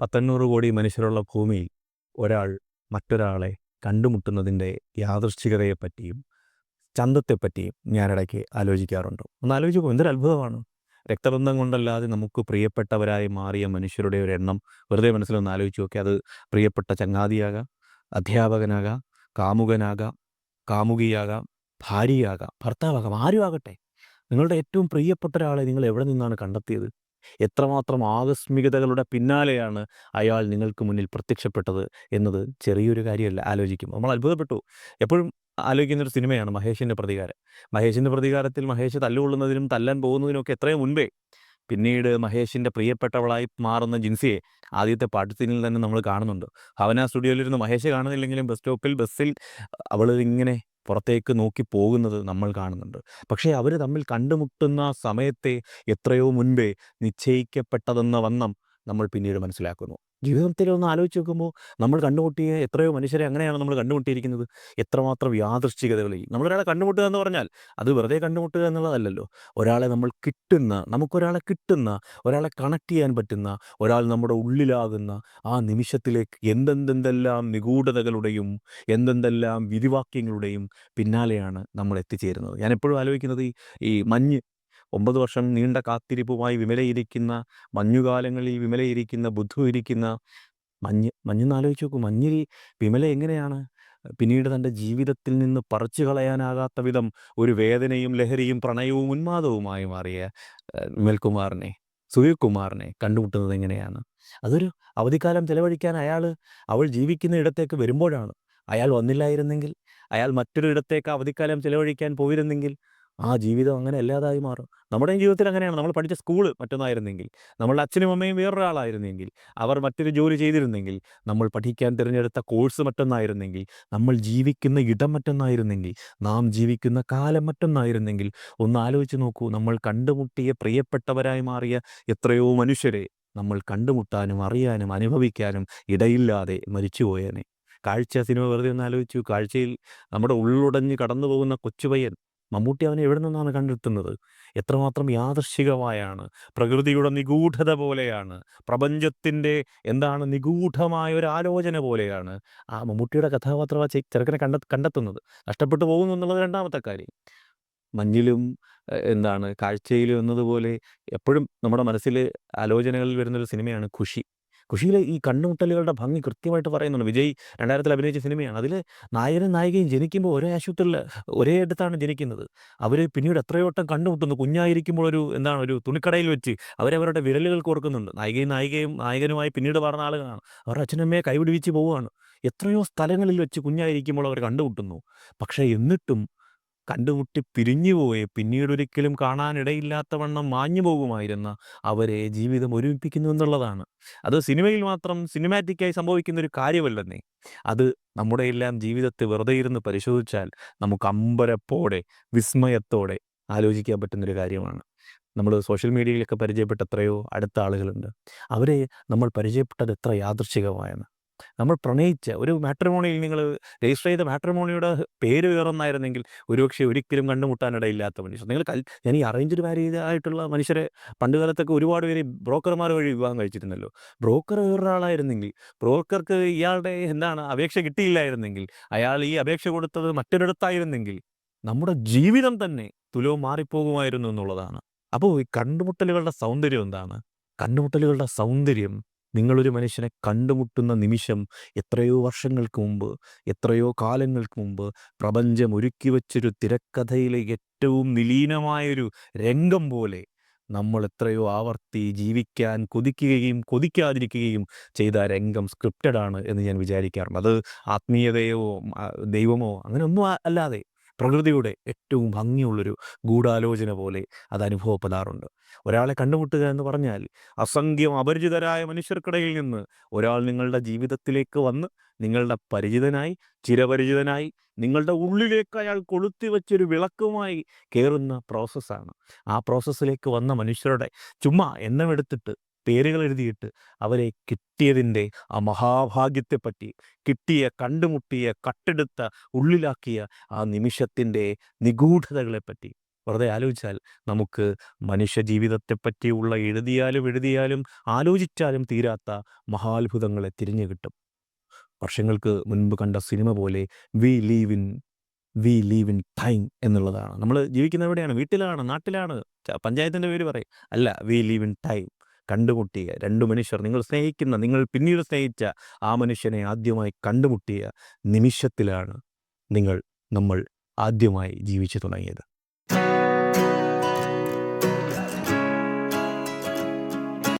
പത്തെണ്ണൂറ് കോടി മനുഷ്യരുള്ള ഭൂമിയിൽ ഒരാൾ മറ്റൊരാളെ കണ്ടുമുട്ടുന്നതിന്റെ യാദൃശ്ചികതയെപ്പറ്റിയും ചന്തത്തെപ്പറ്റിയും ഞാനിടയ്ക്ക് ആലോചിക്കാറുണ്ട്. ഒന്ന് ആലോചിച്ച് പോകും എന്തൊരു അത്ഭുതമാണ്. രക്തബന്ധം കൊണ്ടല്ലാതെ നമുക്ക് പ്രിയപ്പെട്ടവരായി മാറിയ മനുഷ്യരുടെ ഒരു എണ്ണം വെറുതെ മനസ്സിലൊന്ന് ആലോചിച്ച് നോക്കി അത് പ്രിയപ്പെട്ട ചങ്ങാതിയാകാം അധ്യാപകനാകാം കാമുകനാകാം കാമുകിയാകാം ഭാര്യയാകാം ഭർത്താവാകാം ആരും ആകട്ടെ നിങ്ങളുടെ ഏറ്റവും പ്രിയപ്പെട്ട ഒരാളെ നിങ്ങൾ എവിടെ നിന്നാണ് കണ്ടെത്തിയത്? എത്രമാത്രം ആകസ്മികതകളുടെ പിന്നാലെയാണ് അയാൾ നിങ്ങൾക്ക് മുന്നിൽ പ്രത്യക്ഷപ്പെട്ടത് എന്നത് ചെറിയൊരു കാര്യമല്ല. ആലോചിക്കും. നമ്മൾ അത്ഭുതപ്പെട്ടു. എപ്പോഴും ആലോചിക്കുന്ന ഒരു സിനിമയാണ് മഹേഷിന്റെ പ്രതികാരം. മഹേഷിന്റെ പ്രതികാരത്തിൽ മഹേഷ് തല്ലുകൊള്ളുന്നതിനും തല്ലാൻ പോകുന്നതിനൊക്കെ എത്രയും മുൻപേ പിന്നീട് മഹേഷിന്റെ പ്രിയപ്പെട്ടവളായി മാറുന്ന ജിൻസിയെ ആദ്യത്തെ പാട്ടുസീനിൽ തന്നെ നമ്മൾ കാണുന്നുണ്ട്. ഭവന സ്റ്റുഡിയോയിലിരുന്ന് മഹേഷ് കാണുന്നില്ലെങ്കിലും ബസ് സ്റ്റോപ്പിൽ ബസ്സിൽ അവൾ ഇങ്ങനെ പുറത്തേക്ക് നോക്കി പോകുന്നത് നമ്മൾ കാണുന്നുണ്ട്. പക്ഷേ അവർ തമ്മിൽ കണ്ടുമുട്ടുന്ന സമയത്തെ എത്രയോ മുൻപേ നിശ്ചയിക്കപ്പെട്ടതെന്ന വണ്ണം നമ്മൾ പിന്നീട് മനസ്സിലാക്കുന്നു. ജീവിതത്തിൽ ഒന്ന് ആലോചിച്ച് നോക്കുമ്പോൾ നമ്മൾ കണ്ടുമുട്ടിയ എത്രയോ മനുഷ്യരെ അങ്ങനെയാണ് നമ്മൾ കണ്ടുമുട്ടിയിരിക്കുന്നത്. എത്രമാത്രം യാദൃശ്ചികതകളിൽ നമ്മളൊരാളെ കണ്ടുമുട്ടുക എന്ന് പറഞ്ഞാൽ അത് വെറുതെ കണ്ടുമുട്ടുക എന്നുള്ളതല്ലല്ലോ. ഒരാളെ നമ്മൾ കിട്ടുന്ന നമുക്കൊരാളെ കിട്ടുന്ന ഒരാളെ കണക്ട് ചെയ്യാൻ പറ്റുന്ന ഒരാൾ നമ്മുടെ ഉള്ളിലാകുന്ന ആ നിമിഷത്തിലേക്ക് എന്തെന്തെന്തെല്ലാം നിഗൂഢതകളുടെയും എന്തെന്തെല്ലാം വിധിവാക്യങ്ങളുടെയും പിന്നാലെയാണ് നമ്മൾ എത്തിച്ചേരുന്നത്. ഞാൻ എപ്പോഴും ആലോചിക്കുന്നത് ഈ മഞ്ഞ് ഒമ്പത് വർഷം നീണ്ട കാത്തിരിപ്പുമായി വിമലയിരിക്കുന്ന മഞ്ഞുകാലങ്ങളിൽ വിമലയിരിക്കുന്ന ബുദ്ധു ഇരിക്കുന്ന മഞ്ഞ് മഞ്ഞെന്ന് ആലോചിച്ച് നോക്കൂ. മഞ്ഞിൽ വിമല എങ്ങനെയാണ്? പിന്നീട് തന്റെ ജീവിതത്തിൽ നിന്ന് പറിച്ചു കളയാനാകാത്ത വിധം ഒരു വേദനയും ലഹരിയും പ്രണയവും ഉന്മാദവുമായി മാറിയ വിമൽകുമാറിനെ സുനിൽകുമാറിനെ കണ്ടുമുട്ടുന്നത് എങ്ങനെയാണ്? അതൊരു അവധിക്കാലം ചെലവഴിക്കാൻ അയാൾ അവൾ ജീവിക്കുന്ന ഇടത്തേക്ക് വരുമ്പോഴാണ്. അയാൾ വന്നില്ലായിരുന്നെങ്കിൽ അയാൾ മറ്റൊരു ഇടത്തേക്ക് അവധിക്കാലം ചെലവഴിക്കാൻ പോയിരുന്നെങ്കിൽ ആ ജീവിതം അങ്ങനെ അല്ലാതായി മാറും. നമ്മുടെ ജീവിതത്തിൽ അങ്ങനെയാണ്. നമ്മൾ പഠിച്ച സ്കൂൾ മറ്റൊന്നായിരുന്നെങ്കിൽ നമ്മളുടെ അച്ഛനും അമ്മയും വേറൊരാളായിരുന്നെങ്കിൽ അവർ മറ്റൊരു ജോലി ചെയ്തിരുന്നെങ്കിൽ നമ്മൾ പഠിക്കാൻ തിരഞ്ഞെടുത്ത കോഴ്സ് മറ്റൊന്നായിരുന്നെങ്കിൽ നമ്മൾ ജീവിക്കുന്ന ഇടം മറ്റൊന്നായിരുന്നെങ്കിൽ നാം ജീവിക്കുന്ന കാലം മറ്റൊന്നായിരുന്നെങ്കിൽ ഒന്ന് ആലോചിച്ച് നോക്കൂ. നമ്മൾ കണ്ടുമുട്ടിയ പ്രിയപ്പെട്ടവരായി മാറിയ എത്രയോ മനുഷ്യരെ നമ്മൾ കണ്ടുമുട്ടാനും അറിയാനും അനുഭവിക്കാനും ഇടയില്ലാതെ മരിച്ചുപോയേനെ കാഴ്ച സിനിമ വെറുതെ ഒന്ന് ആലോചിച്ചു. കാഴ്ചയിൽ നമ്മുടെ ഉള്ളുടഞ്ഞ് കടന്നു പോകുന്ന കൊച്ചുപയ്യൻ മമ്മൂട്ടി അവനെ എവിടെ നിന്നാണ് കണ്ടെത്തുന്നത്? എത്രമാത്രം യാദർശികമായാണ് പ്രകൃതിയുടെ നിഗൂഢത പോലെയാണ്. പ്രപഞ്ചത്തിന്റെ എന്താണ് നിഗൂഢമായ ഒരു ആലോചന പോലെയാണ് ആ മമ്മൂട്ടിയുടെ കഥാപാത്രം ചെറുക്കനെ കണ്ട കണ്ടെത്തുന്നത്. നഷ്ടപ്പെട്ടു പോകുന്നു എന്നുള്ളത് രണ്ടാമത്തെ കാര്യം. മഞ്ഞിലും എന്താണ് കാഴ്ചയിലും എന്നതുപോലെ എപ്പോഴും നമ്മുടെ മനസ്സിൽ ആലോചനകളിൽ വരുന്നൊരു സിനിമയാണ് ഖുഷി ഖുഷിയിലെ ഈ കണ്ണുമുട്ടലുകളുടെ ഭംഗി കൃത്യമായിട്ട് പറയുന്നുണ്ട്. വിജയ് രണ്ടായിരത്തിൽ അഭിനയിച്ച സിനിമയാണ്. അതിൽ നായകനും നായികയും ജനിക്കുമ്പോൾ ഒരേ ആശുപത്രിയിൽ ഒരേ അടുത്താണ് ജനിക്കുന്നത്. അവർ പിന്നീട് എത്രയോട്ടം കണ്ടുമുട്ടുന്നു. കുഞ്ഞായിരിക്കുമ്പോൾ ഒരു എന്താണ് ഒരു തുണിക്കടയിൽ വെച്ച് അവരവരുടെ വിരലുകൾ കോർക്കുന്നുണ്ട് നായികയും നായികയും നായകനുമായി പിന്നീട് പറഞ്ഞ ആളുകളാണ്. അവരുടെ അച്ഛനമ്മയെ കൈപിടിവിച്ച് പോവുകയാണ്. എത്രയോ സ്ഥലങ്ങളിൽ വെച്ച് കുഞ്ഞായിരിക്കുമ്പോൾ അവർ കണ്ടുമുട്ടുന്നു. പക്ഷേ എന്നിട്ടും കണ്ടുമുട്ടി പിരിഞ്ഞുപോയി പിന്നീട് ഒരിക്കലും കാണാനിടയില്ലാത്ത വണ്ണം മാഞ്ഞു പോകുമായിരുന്ന അവരെ ജീവിതം ഒരുമിപ്പിക്കുന്നു എന്നുള്ളതാണ്. അത് സിനിമയിൽ മാത്രം സിനിമാറ്റിക്കായി സംഭവിക്കുന്ന ഒരു കാര്യമല്ലെന്നേ. അത് നമ്മുടെ എല്ലാം ജീവിതത്തെ വെറുതെ ഇരുന്ന് പരിശോധിച്ചാൽ നമുക്ക് അമ്പരപ്പോടെ വിസ്മയത്തോടെ ആലോചിക്കാൻ പറ്റുന്നൊരു കാര്യമാണ്. നമ്മൾ സോഷ്യൽ മീഡിയയിലൊക്കെ പരിചയപ്പെട്ട എത്രയോ അടുത്ത ആളുകളുണ്ട്. അവരെ നമ്മൾ പരിചയപ്പെട്ടത് എത്ര യാദൃശ്ചികമായെന്ന്. നമ്മൾ പ്രണയിച്ച ഒരു മാട്രിമോണിയിൽ നിങ്ങൾ രജിസ്റ്റർ ചെയ്ത മാട്രിമോണിയുടെ പേര് വേറൊന്നായിരുന്നെങ്കിൽ ഒരുപക്ഷെ ഒരിക്കലും കണ്ടുമുട്ടാനിടയില്ലാത്ത മനുഷ്യർ. നിങ്ങൾ കൽ ഞാൻ ഈ അറേഞ്ച്ഡ് മാരേജ് ആയിട്ടുള്ള മനുഷ്യരെ പണ്ട് കാലത്തൊക്കെ ഒരുപാട് പേര് ബ്രോക്കർമാർ വഴി വിവാഹം കഴിച്ചിരുന്നല്ലോ. ബ്രോക്കർ വേറൊരാളായിരുന്നെങ്കിൽ ബ്രോക്കർക്ക് ഇയാളുടെ എന്താണ് അപേക്ഷ കിട്ടിയില്ലായിരുന്നെങ്കിൽ അയാൾ ഈ അപേക്ഷ കൊടുത്തത് മറ്റൊരിടത്തായിരുന്നെങ്കിൽ നമ്മുടെ ജീവിതം തന്നെ തുലവും മാറിപ്പോകുമായിരുന്നു എന്നുള്ളതാണ്. അപ്പോൾ ഈ കണ്ടുമുട്ടലുകളുടെ സൗന്ദര്യം എന്താണ്? കണ്ടുമുട്ടലുകളുടെ സൗന്ദര്യം നിങ്ങളൊരു മനുഷ്യനെ കണ്ടുമുട്ടുന്ന നിമിഷം എത്രയോ വർഷങ്ങൾക്ക് മുമ്പ് എത്രയോ കാലങ്ങൾക്ക് മുമ്പ് പ്രപഞ്ചം ഒരുക്കി വച്ചൊരു തിരക്കഥയിലെ ഏറ്റവും നിലീനമായൊരു രംഗം പോലെ നമ്മൾ എത്രയോ ആവർത്തി ജീവിക്കാൻ കൊതിക്കുകയും കൊതിക്കാതിരിക്കുകയും ചെയ്ത രംഗം സ്ക്രിപ്റ്റഡ് ആണ് എന്ന് ഞാൻ വിചാരിക്കാറുണ്ട്. അത് ആത്മീയതയോ ദൈവമോ അങ്ങനെ ഒന്നും അല്ലാതെ പ്രകൃതിയുടെ ഏറ്റവും ഭംഗിയുള്ളൊരു ഗൂഢാലോചന പോലെ അത് അനുഭവപ്പെടാറുണ്ട്. ഒരാളെ കണ്ടുമുട്ടുക എന്ന് പറഞ്ഞാൽ അസംഖ്യം അപരിചിതരായ മനുഷ്യർക്കിടയിൽ നിന്ന് ഒരാൾ നിങ്ങളുടെ ജീവിതത്തിലേക്ക് വന്ന് നിങ്ങളുടെ പരിചിതനായി ചിരപരിചിതനായി നിങ്ങളുടെ ഉള്ളിലേക്ക് അയാൾ കൊളുത്തി വെച്ചൊരു വിളക്കുമായി കയറുന്ന പ്രോസസ്സാണ് ആ പ്രോസസ്സിലേക്ക് വന്ന മനുഷ്യരുടെ ചുമ്മാ എണ്ണമെടുത്തിട്ട് പേരുകൾ എഴുതിയിട്ട് അവരെ കിട്ടിയതിന്റെ ആ മഹാഭാഗ്യത്തെപ്പറ്റി കിട്ടിയ കണ്ടുമുട്ടിയ കട്ടെടുത്ത ഉള്ളിലാക്കിയ ആ നിമിഷത്തിന്റെ നിഗൂഢതകളെപ്പറ്റി വെറുതെ ആലോചിച്ചാൽ നമുക്ക് മനുഷ്യ ജീവിതത്തെപ്പറ്റിയുള്ള എഴുതിയാലും എഴുതിയാലും ആലോചിച്ചാലും തീരാത്ത മഹാത്ഭുതങ്ങളെ തിരിഞ്ഞു കിട്ടും. വർഷങ്ങൾക്ക് മുൻപ് കണ്ട സിനിമ പോലെ we live in we live in time എന്നുള്ളതാണ്. നമ്മൾ ജീവിക്കുന്ന എവിടെയാണ് വീട്ടിലാണ് നാട്ടിലാണ്. പഞ്ചായത്തിന്റെ പേര് പറയും. അല്ല വി ലീവ് ഇൻ ടൈം. കണ്ടുമുട്ടിയ രണ്ട് മനുഷ്യർ നിങ്ങൾ സ്നേഹിക്കുന്ന നിങ്ങൾ പിന്നീട് സ്നേഹിച്ച ആ മനുഷ്യനെ ആദ്യമായി കണ്ടുമുട്ടിയ നിമിഷത്തിലാണ് നിങ്ങൾ നമ്മൾ ആദ്യമായി ജീവിച്ചു തുടങ്ങിയത്.